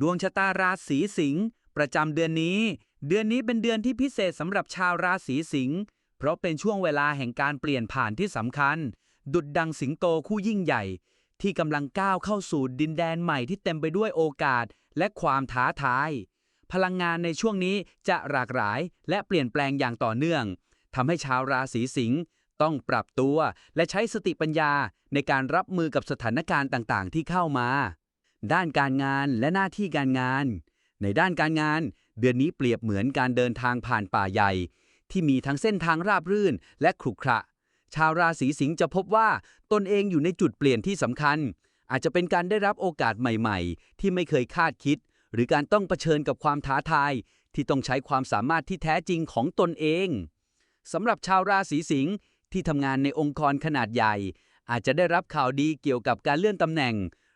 ดวงชะตาราศีสิงห์ประจำเดือนนี้ เดือนนี้เป็นเดือนที่พิเศษสำหรับชาวราศีสิงห์เพราะเป็นช่วงเวลาแห่งการเปลี่ยนผ่านที่สำคัญ ดุดดังสิงโตคู่ยิ่งใหญ่ ที่กำลังก้าวเข้าสู่ดินแดนใหม่ที่เต็มไปด้วยโอกาสและความท้าทาย พลังงานในช่วงนี้จะหลากหลายและเปลี่ยนแปลงอย่างต่อเนื่องทำให้ชาวราศีสิงห์ต้องปรับตัวและใช้สติปัญญาในการรับมือกับสถานการณ์ต่าง ๆ ที่เข้ามา ด้านการงานและหน้าที่การงาน ในด้านการงาน เดือนนี้เปรียบเหมือนการเดินทางผ่านป่าใหญ่ ที่มีทั้งเส้นทางราบรื่นและขรุขระชาวราศีสิงห์จะพบว่าตนเองอยู่ในจุดเปลี่ยนที่สำคัญ อาจจะเป็นการได้รับโอกาสใหม่ ๆ ที่ไม่เคยคาดคิด หรือการต้องเผชิญกับความท้าทาย ที่ต้องใช้ความสามารถที่แท้จริงของตนเองสำหรับชาวราศีสิงห์ที่ทำงานในองค์กรขนาดใหญ่ อาจจะได้รับข่าวดีเกี่ยวกับการเลื่อนตำแหน่ง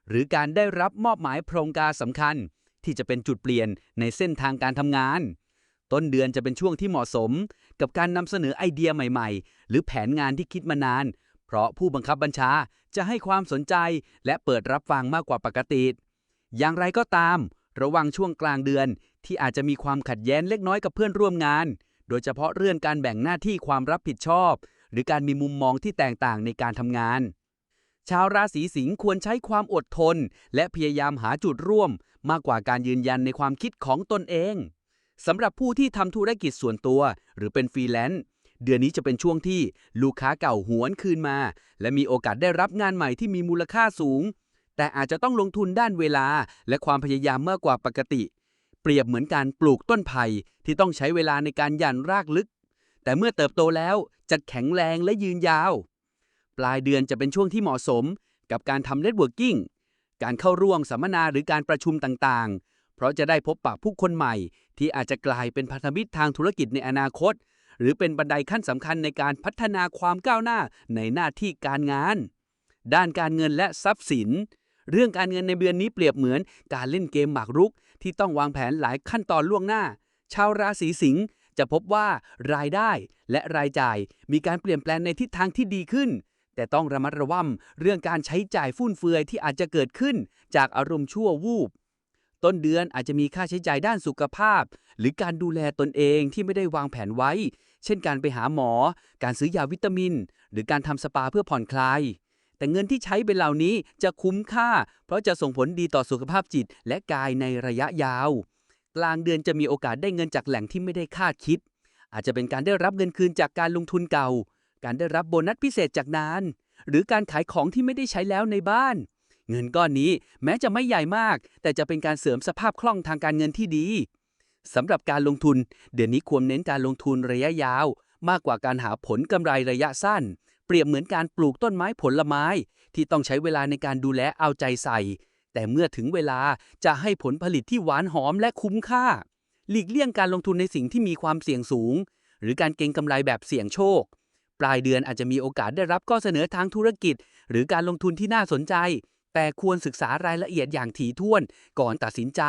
หรือการได้รับมอบหมายโครงการสำคัญ ที่จะเป็นจุดเปลี่ยนในเส้นทางการทำงาน ต้นเดือนจะเป็นช่วงที่เหมาะสม กับการนำเสนอไอเดียใหม่ๆ หรือแผนงานที่คิดมานาน เพราะผู้บังคับบัญชาจะให้ความสนใจและเปิดรับฟังมากกว่าปกติ อย่างไรก็ตาม ระวังช่วงกลางเดือนที่อาจจะมีความขัดแย้งเล็กน้อยกับเพื่อนร่วมงาน โดยเฉพาะเรื่องการแบ่งหน้าที่ความรับผิดชอบ หรือการมีมุมมองที่แตกต่างในการทำงาน ชาวราศีสิงห์ควรใช้ความอดทน และพยายามหาจุดร่วม มากกว่าการยืนยันในความคิดของตนเองสำหรับผู้ที่ทำธุรกิจส่วนตัว หรือเป็นฟรีแลนซ์เดือนนี้จะเป็นช่วงที่ลูกค้าเก่าหวนคืนมา และมีโอกาสได้รับงานใหม่ที่มีมูลค่าสูง แต่อาจจะต้องลงทุนด้านเวลา และความพยายามมากกว่าปกติ เปรียบเหมือนการปลูกต้นไผ่ที่ต้องใช้เวลาในการหยั่นรากลึก แต่เมื่อเติบโตแล้วจะแข็งแรงและยืนยาว ปลายเดือนจะเป็นช่วงที่เหมาะสมกับการทำเน็ตเวิร์กิ่งการเข้าร่วมสัมมนาหรือการประชุมต่างๆ เพราะจะได้พบปะผู้คนใหม่ ที่อาจจะกลายเป็นพันธมิตรทางธุรกิจในอนาคต หรือเป็นบันไดขั้นสำคัญในการพัฒนาความก้าวหน้าในหน้าที่การงาน ด้านการเงินและทรัพย์สิน เรื่องการเงินในเดือนนี้เปรียบเหมือนการเล่นเกมหมากรุก ที่ต้องวางแผนหลายขั้นตอนล่วงหน้า ชาวราศีสิงห์จะพบว่ารายได้และรายจ่ายมีการเปลี่ยนแปลงในทิศทางที่ดีขึ้น แต่ต้องระมัดระวังเรื่องการใช้จ่ายฟุ่มเฟือยที่อาจจะเกิดขึ้นจากอารมณ์ชั่ววูบ ต้นเดือนอาจจะมีค่าใช้จ่ายด้านสุขภาพ หรือการดูแลตนเองที่ไม่ได้วางแผนไว้ เช่นการไปหาหมอ การซื้อยาวิตามิน หรือการทำสปาเพื่อผ่อนคลาย แต่เงินที่ใช้เป็นเหล่านี้จะคุ้มค่า เพราะจะส่งผลดีต่อสุขภาพจิต และกายในระยะยาว กลางเดือนจะมีโอกาสได้เงินจากแหล่งที่ไม่ได้คาดคิด อาจจะเป็นการได้รับเงินคืนจากการลงทุนเก่า การได้รับโบนัสพิเศษจากนาน หรือการขายของที่ไม่ได้ใช้แล้วในบ้าน เงินก้อนนี้แม้จะไม่ใหญ่มาก แต่จะเป็นการเสริมสภาพคล่องทางการเงินที่ดีสำหรับการลงทุน เดือนนี้ควรเน้นการลงทุนระยะยาว มากกว่าการหาผลกำไรระยะสั้น เปรียบเหมือนการปลูกต้นไม้ผลไม้ ที่ต้องใช้เวลาในการดูแลเอาใจใส่ แต่เมื่อถึงเวลาจะให้ผลผลิตที่หวานหอมและคุ้มค่า หลีกเลี่ยงการลงทุนในสิ่งที่มีความเสี่ยงสูง หรือการเก็งกำไรแบบเสี่ยงโชค ปลายเดือนอาจจะมีโอกาสได้รับข้อเสนอทางธุรกิจ หรือการลงทุนที่น่าสนใจ แต่ควรศึกษารายละเอียดอย่างถี่ถ้วน ก่อนตัดสินใจ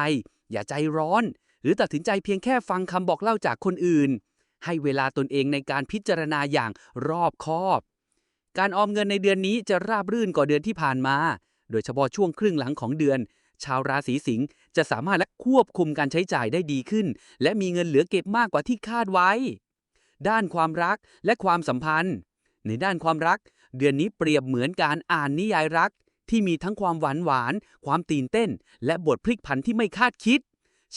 อย่าใจร้อน หรือตัดสินใจเพียงแค่ฟังคำบอกเล่าจากคนอื่น ให้เวลาตนเองในการพิจารณาอย่างรอบคอบ การออมเงินในเดือนนี้จะราบรื่นกว่าเดือนที่ผ่านมา โดยเฉพาะช่วงครึ่งหลังของเดือน ชาวราศีสิงห์จะสามารถและควบคุมการใช้จ่ายได้ดีขึ้น และมีเงินเหลือเก็บมากกว่าที่คาดไว้ ด้านความรักและความสัมพันธ์ ในด้านความรัก เดือนนี้เปรียบเหมือนการอ่านนิยายรัก ที่มีทั้งความหวานหวาน ความตื่นเต้น และบทพลิกผันที่ไม่คาดคิด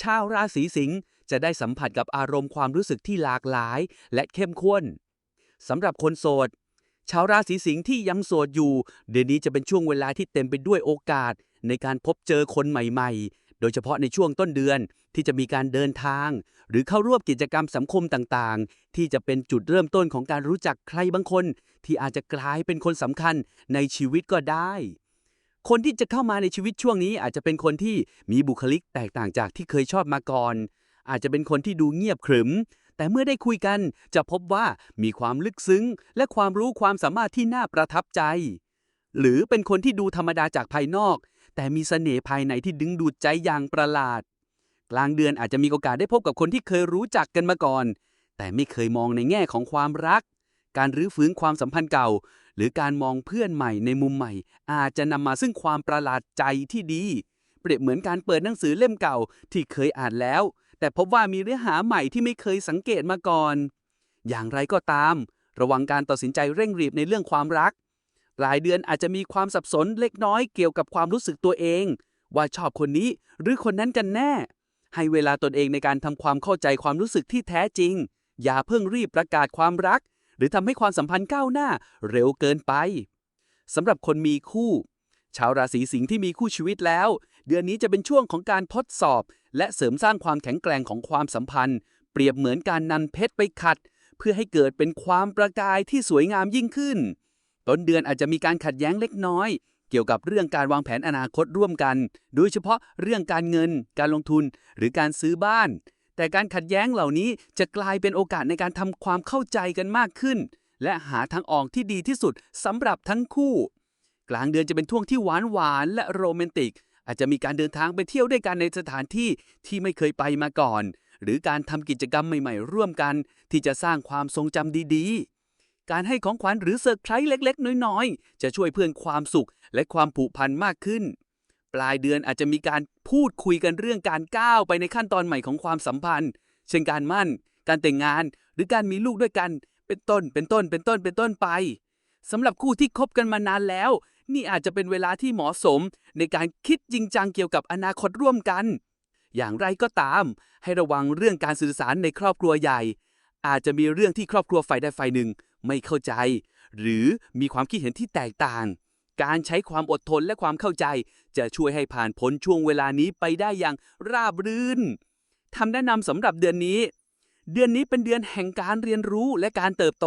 ชาวราศีสิงห์จะได้สัมผัสกับอารมณ์ความรู้สึกที่หลากหลาย และเข้มข้นสำหรับคนโสดชาวราศีสิงห์ที่ยังโสดอยู่ เดือนนี้จะเป็นช่วงเวลาที่เต็มไปด้วยโอกาส ในการพบเจอคนใหม่ๆ โดยเฉพาะในช่วงต้นเดือนที่จะมีการเดินทาง หรือเข้าร่วมกิจกรรมสังคมต่างๆ ที่จะเป็นจุดเริ่มต้นของการรู้จักใครบางคน ที่อาจจะกลายเป็นคนสำคัญในชีวิตก็ได้ คนที่จะเข้ามาในชีวิตช่วงนี้อาจจะเป็นคนที่มีบุคลิกแตกต่างจากที่เคยชอบมาก่อน อาจจะเป็นคนที่ดูเงียบขรึม แต่เมื่อได้คุยกันจะพบว่ามีความลึกซึ้ง และความรู้ความสามารถที่น่าประทับใจหรือเป็นคนที่ดูธรรมดาจากภายนอก แต่มีเสน่ห์ภายในที่ดึงดูดใจอย่างประหลาด กลางเดือนอาจจะมีโอกาสได้พบกับคนที่เคยรู้จักกันมาก่อน แต่ไม่เคยมองในแง่ของความรัก การรื้อฟื้นความสัมพันธ์เก่า หรือการมองเพื่อนใหม่ในมุมใหม่ อาจจะนำมาซึ่งความประหลาดใจที่ดี เปรียบเหมือนการเปิดหนังสือเล่มเก่าที่เคยอ่านแล้ว แต่พบว่ามีเนื้อหาใหม่ที่ไม่เคยสังเกตมาก่อน อย่างไรก็ตาม ระวังการตัดสินใจเร่งรีบในเรื่องความรัก รายเดือนอาจจะมีความสับสนเล็กน้อยเกี่ยวกับความรู้สึกตัวเอง ว่าชอบคนนี้หรือคนนั้นกันแน่ ให้เวลาตนเองในการทำความเข้าใจความรู้สึกที่แท้จริง อย่าเพิ่งรีบประกาศความรัก หรือทำให้ความสัมพันธ์ก้าวหน้าเร็วเกินไปสำหรับคนมีคู่ ชาวราศีสิงห์ที่มีคู่ชีวิตแล้ว เดือนนี้จะเป็นช่วงของการทดสอบ และเสริมสร้างความแข็งแกร่งของความสัมพันธ์ เปรียบเหมือนการนันเพชรไปขัด เพื่อให้เกิดเป็นความประกายที่สวยงามยิ่งขึ้น ต้นเดือนอาจจะมีการขัดแย้งเล็กน้อย เกี่ยวกับเรื่องการวางแผนอนาคตร่วมกัน โดยเฉพาะเรื่องการเงิน การลงทุน หรือการซื้อบ้าน แต่การขัดแย้งเหล่านี้จะกลายเป็นโอกาสในการทำความเข้าใจกันมากขึ้น และหาทางออกที่ดีที่สุดสำหรับทั้งคู่ กลางเดือนจะเป็นช่วงที่หวานหวานและโรแมนติก อาจจะมีการเดินทางไปเที่ยวด้วยกันในสถานที่ที่ไม่เคยไปมาก่อน หรือการทำกิจกรรมใหม่ ๆ ร่วมกัน ที่จะสร้างความทรงจำดีๆ การให้ของขวัญหรือเซอร์ไพรส์เล็ก ๆ น้อย ๆ จะช่วยเพื่อนความสุขและความผูกพันมากขึ้น ปลายเดือนอาจจะมีการพูดคุยกันเรื่องการก้าวไปในขั้นตอนใหม่ของความสัมพันธ์ เช่นการมั่น การแต่งงาน หรือการมีลูกด้วยกัน เป็นต้น เป็นต้น เป็นต้น เป็นต้นไปสำหรับคู่ที่คบกันมานานแล้ว นี่อาจจะเป็นเวลาที่เหมาะสม ในการคิดจริงจังเกี่ยวกับอนาคตร่วมกัน อย่างไรก็ตาม ให้ระวังเรื่องการสื่อสารในครอบครัวใหญ่ อาจจะมีเรื่องที่ครอบครัวฝ่ายใดฝ่ายหนึ่ง ไม่เข้าใจ หรือมีความคิดเห็นที่แตกต่าง การใช้ความอดทนและความเข้าใจ จะช่วยให้ผ่านพ้นช่วงเวลานี้ไปได้อย่างราบรื่นคำแนะนำสำหรับเดือนนี้ เดือนนี้เป็นเดือนแห่งการเรียนรู้และการเติบโต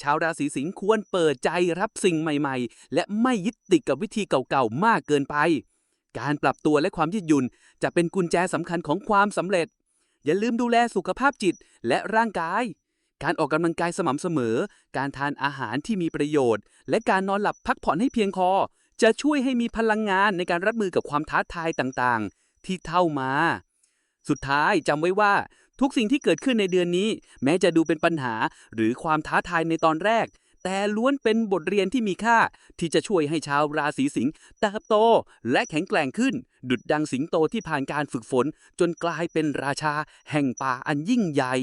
ชาวราศีสิงห์ควรเปิดใจรับสิ่งใหม่ ๆ และไม่ยึดติดกับวิธีเก่าๆมากเกินไป การปรับตัวและความยืดหยุ่นจะเป็นกุญแจสำคัญของความสำเร็จ อย่าลืมดูแลสุขภาพจิตและร่างกาย การออกกำลังกายสม่ำเสมอ การทานอาหารที่มีประโยชน์ และการนอนหลับพักผ่อนให้เพียงพอจะช่วยให้มีพลังงานในการรับมือกับความท้าทายต่างๆ ที่เข้ามา สุดท้ายจำไว้ว่า ทุกสิ่งที่เกิดขึ้นในเดือนนี้ แม้จะดูเป็นปัญหาหรือความท้าทายในตอนแรก แต่ล้วนเป็นบทเรียนที่มีค่า ที่จะช่วยให้ชาวราศีสิงห์เติบโต และแข็งแกร่งขึ้น ดุดดังสิงโตที่ผ่านการฝึกฝน จนกลายเป็นราชาแห่งป่าอันยิ่งใหญ่